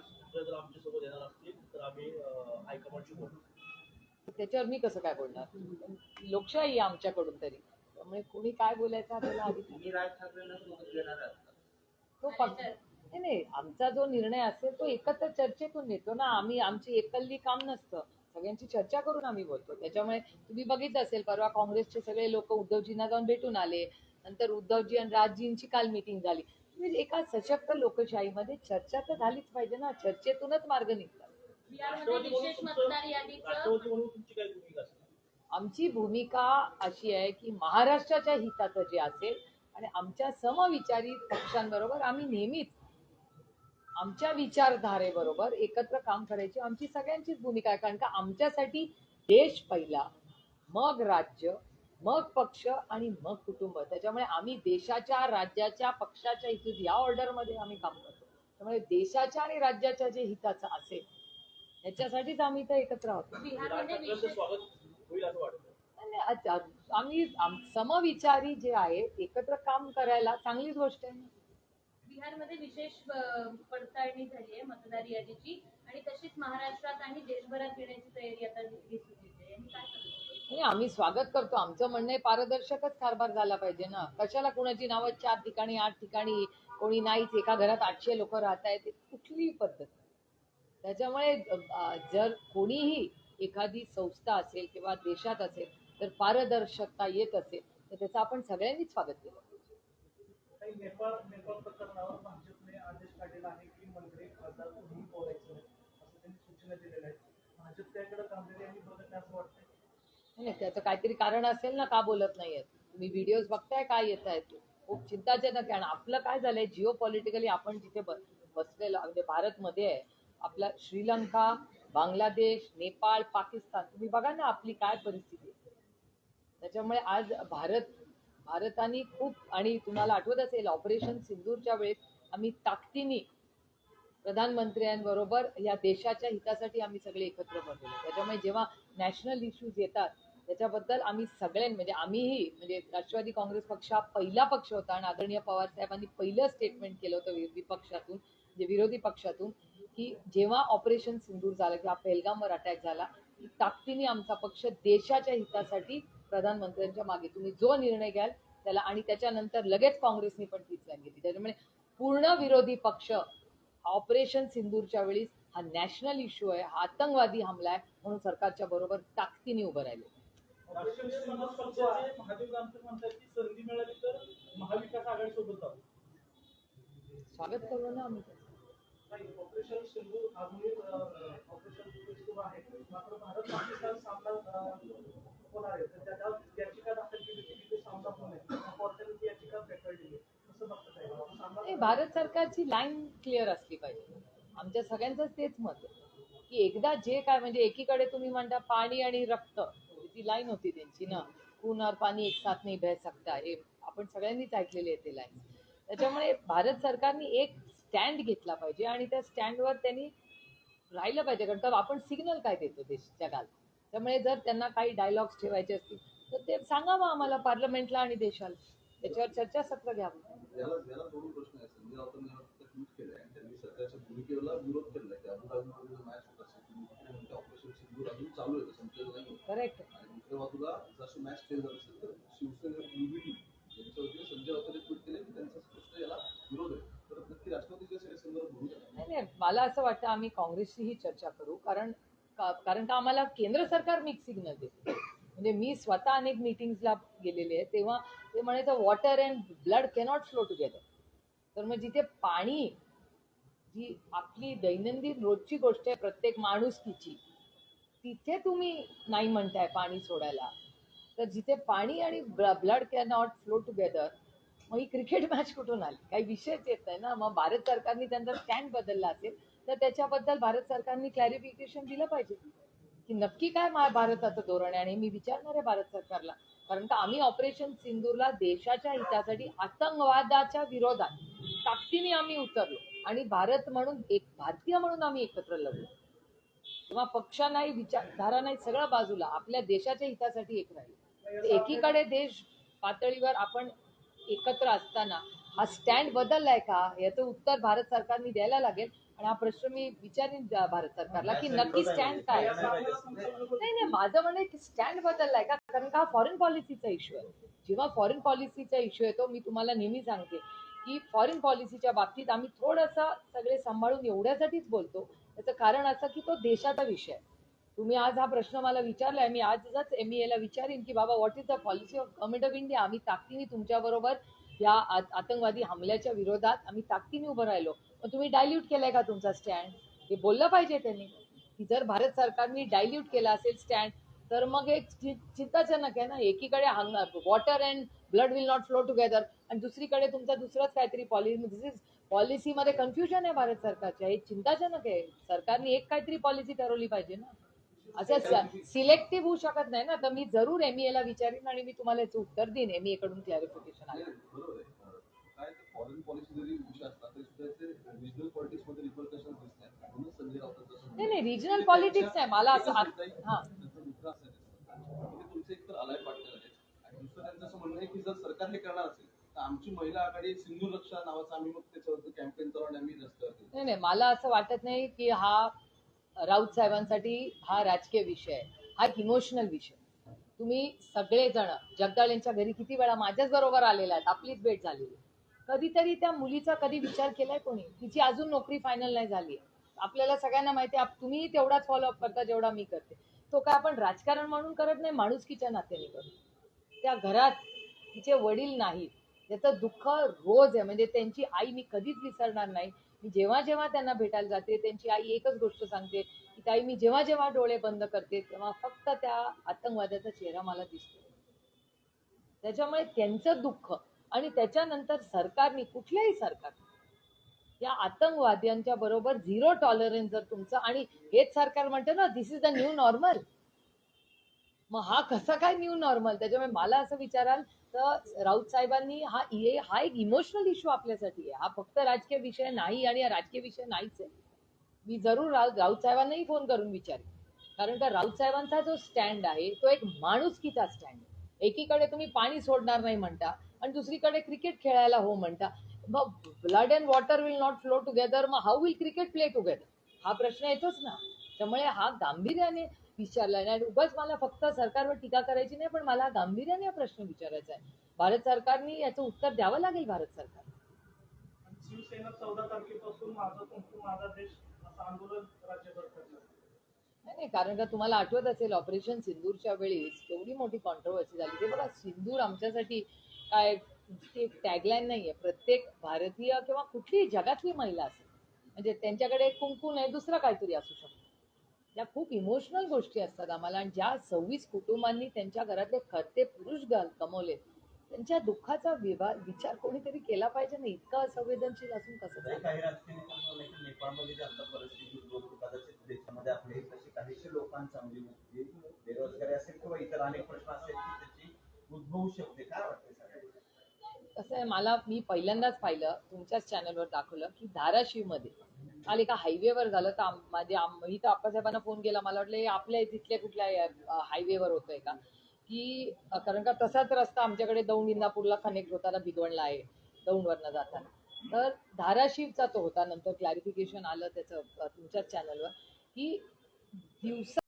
महाराष्ट्र जर आमच्यासोबत येणार असतील तर आम्ही अं, हायकमांडशी बोलू. त्याच्यावर मी कसं काय बोलणार? लोकशाही आहे आमच्याकडून तरी. त्यामुळे कोणी काय बोलायचं आपल्याला आधी राज ठाकरेंना सोबत घेणार? तो पक्ष नाही नाही आमचा जो निर्णय असेल तो एकत्र चर्चेतून येतो ना. आम्ही आमची एकल्ली काम नसतं. सगळ्यांची चर्चा करून आम्ही बोलतो. त्याच्यामुळे तुम्ही बघितलं असेल परवा काँग्रेसचे सगळे लोक उद्धवजींना जाऊन भेटून आले. नंतर उद्धवजी आणि राजजींची काल मिटिंग झाली. म्हणजे एका सशक्त लोकशाहीमध्ये चर्चा तर झालीच पाहिजे ना. चर्चेतूनच मार्ग निघतात. आमची भूमिका अशी आहे की महाराष्ट्राच्या हिताचं जे असेल आणि आमच्या समविचारी पक्षांबरोबर आम्ही नेहमीच आमच्या विचारधारेबरोबर एकत्र काम करायची आमची सगळ्यांचीच भूमिका आहे. कारण का आमच्यासाठी देश पहिला मग राज्य मग पक्ष आणि मग कुटुंब. त्याच्यामुळे आम्ही देशाच्या राज्याच्या पक्षाच्या हित या ऑर्डरमध्ये आम्ही काम करतो. त्यामुळे देशाच्या आणि राज्याच्या जे हिताचं असेल ह्याच्यासाठीच आम्ही इथं एकत्र आहोत. आम्ही आम- समविचारी जे आहे एकत्र काम करायला चांगलीच गोष्ट आहे. बिहारमध्ये विशेष पडताळणी झाली आहे मतदार यादीची. आणि तशीच महाराष्ट्रात आणि देशभरात घेण्याची तयारी आता दिसून येते. नाही आम्ही स्वागत करतो. आमचं म्हणणं आहे पारदर्शकच कारभार झाला पाहिजे ना? कशाला कुणाची नावं चार ठिकाणी आठ ठिकाणी कोणी नाहीच एका घरात आठशे लोक राहत आहेत? कुठलीही पद्धत त्याच्यामुळे जर कोणीही एखादी संस्था असेल किंवा देशात असेल तर पारदर्शकता येत असेल तर त्याचं आपण सगळ्यांनीच स्वागत केलं पाहिजे. नाही त्याचं काहीतरी कारण असेल ना का बोलत नाहीयेत? तुम्ही व्हिडिओज बघताय काय येत आहेत खूप चिंताजनक आहे आणि आपलं काय झालंय जिओ पॉलिटिकली आपण जिथे बसलेलो म्हणजे भारतमध्ये आहे आपला श्रीलंका बांगलादेश नेपाळ पाकिस्तान तुम्ही बघा ना आपली काय परिस्थिती त्याच्यामुळे आज भारत भारताने खूप आणि तुम्हाला आठवत असेल ऑपरेशन सिंदूरच्या वेळेस आम्ही ताकदीने प्रधानमंत्र्यांबरोबर या देशाच्या हितासाठी आम्ही सगळे एकत्र बसलेलो त्याच्यामुळे जेव्हा नॅशनल इश्यूज येतात त्याच्याबद्दल आम्ही सगळ्यांनी म्हणजे आम्हीही म्हणजे राष्ट्रवादी काँग्रेस पक्ष हा पहिला पक्ष होता आणि आदरणीय पवार साहेबांनी पहिलं स्टेटमेंट केलं होतं विरोधी पक्षातून म्हणजे विरोधी पक्षातून की जेव्हा ऑपरेशन सिंदूर झालं किंवा पेहलगामवर अटॅक झाला की ताकदीने आमचा पक्ष देशाच्या हितासाठी प्रधानमंत्र्यांच्या मागे तुम्ही जो निर्णय घ्याल त्याला आणि त्याच्यानंतर लगेच काँग्रेसनी पण तीच लाईन घेतली. त्याच्यामुळे पूर्ण विरोधी पक्ष ऑपरेशन सिंदूरच्या वेळी हा नॅशनल इश्यू आहे हा आतंकवादी हमला आहे म्हणून सरकारच्या बरोबर ताकदीने उभं राहिले स्वागत करू ना आम्ही. ऑपरेशन सिंधू ऑपरेशन सुरू आहे मात्र भारत पाकिस्तान सामना होणार आहे तर याचिका दाखल केली होती सामना याचिका फेटाळली भारत सरकारची लाईन क्लिअर असली पाहिजे. आमच्या सगळ्यांचं तेच मत आहे. की एकदा जे काय म्हणजे एकीकडे तुम्ही म्हणता पाणी आणि रक्त ती लाईन होती त्यांची ना. खून और पाणी एक साथ नाही बह सकता. हे आपण सगळ्यांनीच ऐकलेली आहे ते लाईन त्याच्यामुळे भारत सरकारने एक स्टँड घेतला पाहिजे आणि त्या स्टँडवर त्यांनी राहिलं पाहिजे. कारण तर आपण सिग्नल काय देतो देश जगाला त्यामुळे जर त्यांना काही डायलॉग्स ठेवायचे असतील तर ते सांगावं आम्हाला पार्लमेंटला आणि देशाला. त्याच्यावर चर्चा सत्र घ्यावं. ऑपरेशन अजून चालू आहे संपलेलं नाही करेक्ट आणि दुसऱ्या बाजूला जशी मॅच जात असेल तर शिवसेना संजय ट्विट केले की त्यांचा स्पष्ट याला विरोध आहे. तर नक्की राष्ट्रवादीच्या संदर्भात भूमिका काय? नाही नाही मला असं वाटतं आम्ही काँग्रेसशीही चर्चा करू कारण का- कारण का आम्हाला केंद्र सरकार मिक्स सिग्नल देते. म्हणजे मी स्वतः अनेक मिटिंग्सला गेलेले आहे तेव्हा ते म्हणायचं water and blood cannot flow together तर मग जिथे पाणी जी आपली दैनंदिन रोजची गोष्ट आहे प्रत्येक माणुसकीची तिथे तुम्ही नाही म्हणताय पाणी सोडायला. तर जिथे पाणी आणि ब्लड कॅनॉट फ्लो टुगेदर मग ही क्रिकेट मॅच कुठून आली? काही विषयच येत नाही ना. मग भारत सरकारने त्यांचा स्टँड बदलला असेल तर त्याच्याबद्दल भारत सरकारने क्लॅरिफिकेशन दिलं पाहिजे. की नक्की काय मा- भारताचं धोरण आहे आणि मी विचारणार आहे भारत सरकारला. कारण का आम्ही ऑपरेशन सिंदूरला देशाच्या हितासाठी आतंकवादाच्या विरोधात ताकदीने आम्ही उतरलो. आणि भारत म्हणून एक भारतीय म्हणून आम्ही एकत्र लढलो. तेव्हा पक्ष नाही विचारधारा नाही सगळं बाजूला आपल्या देशाच्या हितासाठी एक राहील. एकीकडे देश पातळीवर आपण एकत्र असताना हा स्टँड बदललाय का? याचं उत्तर भारत सरकारने द्यायला लागेल. आणि हा प्रश्न मी विचारीन भारत सरकारला की नक्की स्टँड काय आहे. नाही नाही माझं म्हणणं की स्टँड बदललाय का? कारण का? हा फॉरेन पॉलिसीचा इश्यू आहे. जेव्हा फॉरेन पॉलिसीचा इश्यू येतो मी तुम्हाला नेहमी सांगते की फॉरेन पॉलिसीच्या बाबतीत आम्ही थोडंसं सगळे सांभाळून एवढ्यासाठीच बोलतो. त्याचं कारण असं की तो देशाचा विषय आहे. तुम्ही आज हा प्रश्न मला विचारलाय मी आजच एम ला विचारीन की बाबा what is the policy of government of India आम्ही ताकदीने तुमच्याबरोबर या आतंकवादी हमल्याच्या विरोधात आम्ही ताकदीने उभं राहिलो. मग तुम्ही डायल्यूट केलाय का तुमचा स्टँड हे बोललं पाहिजे त्यांनी. की जर भारत सरकारने डायल्यूट केला असेल स्टँड तर मग एक चि- चिंताजनक आहे ना? एकीकडे water and blood will not flow together आणि दुसरीकडे तुमचा दुसरंच काहीतरी पॉलिसी दिस इज पॉलिसीमध्ये कन्फ्युजन आहे भारत सरकारच्या. हे चिंताजनक आहे. सरकारने एक काहीतरी पॉलिसी ठरवली पाहिजे ना. असं सिलेक्टिव्ह होऊ शकत नाही ना. तर मी जरूर एम ला विचारीन आणि मी तुम्हाला याचं उत्तर देईन. एमकडून क्लॅरिफिकेशन नाही, आलं नाही, बरोबर आहे. अं, काय ते फॉरेन पॉलिसी म्हणणं आहे की जर सरकार हे करणार असेल तर आमची महिला आघाडी सिंधू रक्षा नावाचा आम्ही मग त्याच्यावरती कॅम्पेन करून आम्ही रस्त्यावरती नाही नाही मला असं वाटत नाही की हा राऊत साहेबांसाठी हा राजकीय विषय आहे. हा एक इमोशनल विषय तुम्ही सगळेजण जगदाळ यांच्या घरी किती वेळा माझ्याच बरोबर आलेला आहेत आपलीच भेट झालेली कधीतरी त्या मुलीचा कधी विचार केलाय कोणी? तिची अजून नोकरी फायनल नाही झाली आपल्याला सगळ्यांना माहिती आहे तुम्ही तेवढाच फॉलोअप करता जेवढा मी करते. तो काय आपण राजकारण म्हणून करत नाही माणुसकीच्या नात्याने करतो. त्या घरात तिचे वडील नाहीत. त्याचं दुःख रोज आहे. म्हणजे त्यांची आई मी कधीच विसरणार नाही. मी जेव्हा जेव्हा त्यांना भेटायला जाते त्यांची आई एकच गोष्ट सांगते की ताई मी जेव्हा जेव्हा डोळे बंद करते तेव्हा फक्त त्या आतंकवाद्याचा चेहरा मला दिसतो. त्याच्यामुळे त्यांचं दुःख आणि त्याच्यानंतर सरकारने कुठल्याही सरकार या आतंकवाद्यांच्या बरोबर झिरो टॉलरन्स जर तुमचं आणि हेच सरकार म्हणतं ना this is the new normal मग हा कसा काय न्यू नॉर्मल त्याच्यामुळे मला असं विचाराल तर राऊत साहेबांनी हा हे हा एक इमोशनल इश्यू आपल्यासाठी आहे. हा फक्त राजकीय विषय नाही आणि हा राजकीय विषय नाहीच आहे. मी जरूर राऊत साहेबांनाही फोन करून विचारेन. कारण का राऊत साहेबांचा जो स्टँड आहे तो एक माणुसकीचा स्टँड आहे. एकीकडे तुम्ही पाणी सोडणार नाही म्हणता आणि दुसरीकडे क्रिकेट खेळायला हो म्हणता. मग blood and water will not flow together मग how will cricket play together हा प्रश्न येतोच ना. त्यामुळे हा गांभीर्याने विचारला नाही आणि उगाच मला फक्त सरकारवर टीका करायची नाही पण मला गांभीर्याने हा प्रश्न विचारायचा आहे. भारत सरकारने याचं उत्तर द्यावं लागेल भारत सरकार? शिवसेना चौदा तारखेपासून माझा तुमचं माझा देश असं आंदोलन राज्यभर करणार. नाही नाही कारण का तुम्हाला आठवत असेल ऑपरेशन सिंदूरच्या वेळेस केवढी मोठी कॉन्ट्रोवर्सी झाली. ते बघा सिंदूर आमच्यासाठी काय टॅगलाईन नाहीये. प्रत्येक भारतीय किंवा कुठलीही जगातली महिला असेल म्हणजे त्यांच्याकडे एक कुंकू नाही दुसरं काहीतरी असू शकतं. त्या खूप इमोशनल गोष्टी असतात आम्हाला. आणि ज्या सव्वीस कुटुंबांनी त्यांच्या घरातले खरते पुरुष घाल कमवले त्यांच्या दुःखाचा विवा विचार कोणीतरी केला पाहिजे ना? इतकं असंवेदनशील असून कसं म्हणजे कसं आहे मला मी पहिल्यांदाच पाहिलं तुमच्याच चॅनलवर दाखवलं की धाराशिवमध्ये काल एका हायवेवर झालं तर माझे मी तर आप्पासाहेबांना फोन केला. मला वाटलं आपल्या तिथल्या कुठल्या हायवेवर होतोय का? की कारण का तसाच रस्ता आमच्याकडे दौंड इंदापूरला कनेक्ट होताना भिगवणला आहे दौंडवरनं जाताना. तर धाराशिवचा तो होता. नंतर क्लॅरिफिकेशन आलं त्याचं तुमच्याच चॅनलवर की दिवसा